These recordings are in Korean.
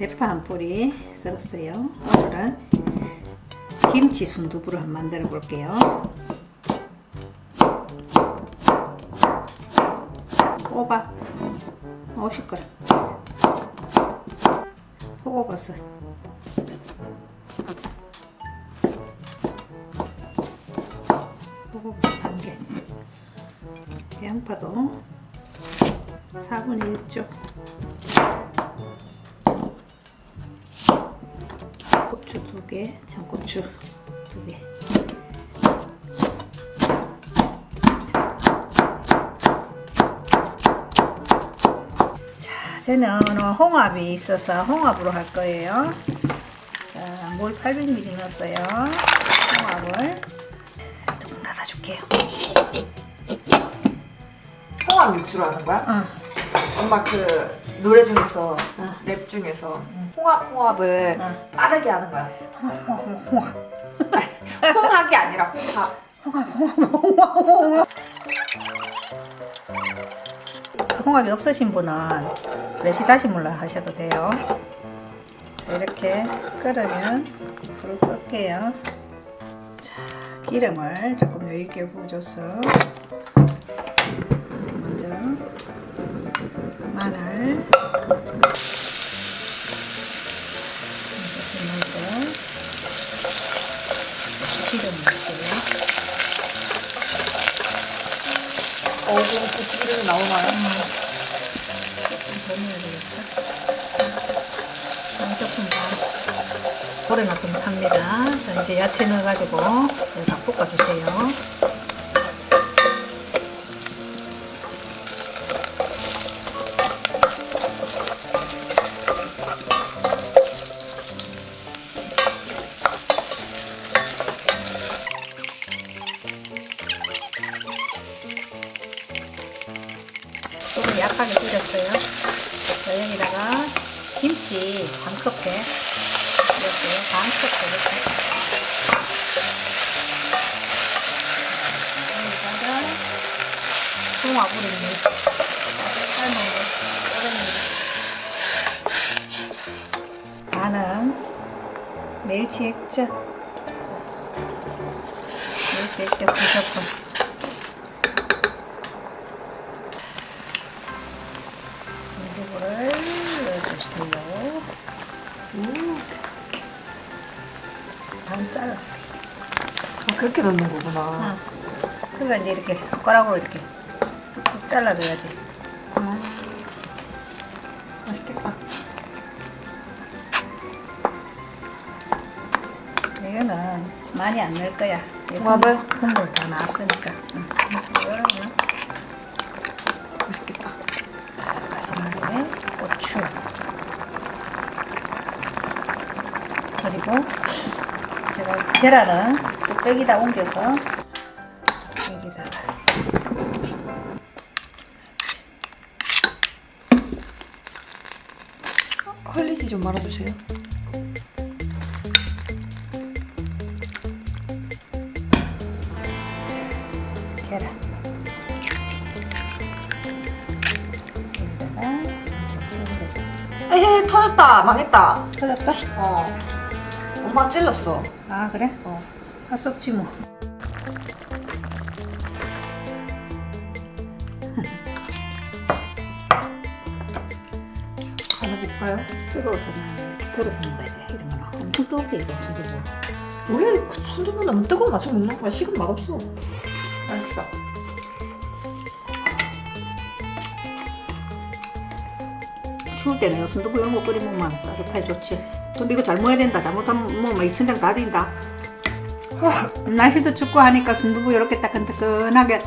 대파 한 뿌리 썰었어요. 오늘은 김치 순두부를 한번 만들어 볼게요. 호박. 50g 호거버섯 호거버섯 한개 양파도 4분의 1쪽 고추 두개 청고추 두 개 자, 저는 오늘 홍합이 있어서 홍합으로 할 거예요. 자, 물 800ml 넣었어요. 홍합을 조금 닫아줄게요. 홍합 육수로 하는 거야? 어. 엄마 그 노래 중에서 어. 랩 중에서 홍합 홍합을 어. 빠르게 하는 거야. 홍합, 홍합, 홍합이 아니라 홍합. 홍합, 홍합, 홍합, 홍합. 그 홍합이 없으신 분은 레시 다시물로 하셔도 돼요. 자, 이렇게 끓으면 불을 끌게요. 자, 기름을 조금 여유있게 부어줘서 먼저 마늘 넣어서 기름 넣을게요. 어우 고추기름이 나오나요? 더 넣어야 되겠다. 아, 조금 더 오래만큼 탑니다. 자, 이제 야채 넣어가지고 다 볶아주세요. 약하게 끓였어요. 자, 여기다가 김치 반 컵에 이렇게 반 컵에 이렇게. 여기다가 있는 삶은 거, 반은 멸치 액젓, 멸치 액젓 두 스푼. 넣어주세요. 반 잘랐어요. 아, 그렇게 넣는 거구나. 어. 그러니까 이제 이렇게 숟가락으로 이렇게 뚝뚝 잘라줘야지. 아, 맛있겠다. 이거는 많이 안 넣을 거야. 홍합을? 국물 다 나왔으니까. 응. 맛있겠다. 마지막에 고추. 그리고 제가 계란은 뚝배기다 옮겨서 여기다가 퀄리티 좀 말아주세요. 계란. 여기다가 에헤 터졌다. 망했다. 터졌어? 어. 엄마 찔렀어. 아 그래? 어. 할 수 없지 뭐. 하나 볼까요? 뜨거워서는 이렇게 덜어서 먹어야 돼. 이러면 엄청 뜨겁게 이거 수두부. 원래 그 순두부 너무 뜨거운 맛을 먹는 거야. 식은 맛없어. 맛있어. 추울 때는 순두부 이런 거 먹으면 따뜻하게 좋지. 근데 이거 잘 먹어야 된다. 잘못하면 먹으면 이 천장 다 딘다. 날씨도 춥고 하니까 순두부 이렇게 따끈따끈하게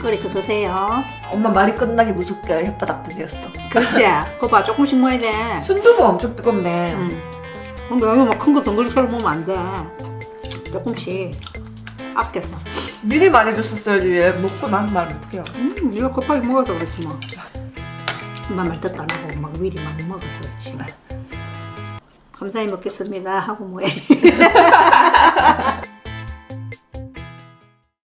끓여서 드세요. 엄마 말이 끝나기 무섭게 혓바닥 들렸어. 그렇지? 그거 봐 조금씩 먹어야 돼. 순두부 엄청 뜨겁네. 응. 근데 여기 막큰 거 덩그리처럼 먹으면 안 돼. 조금씩 아껴서. 미리 말해줬었어야지. 얘 먹고 난 말은 어떡해요. 음, 이거 급하게 먹어서 그렇지 뭐. 엄마 말 뜻도 안 하고 막 미리 막 먹어서 그렇지. 감사히 먹겠습니다 하고 뭐해.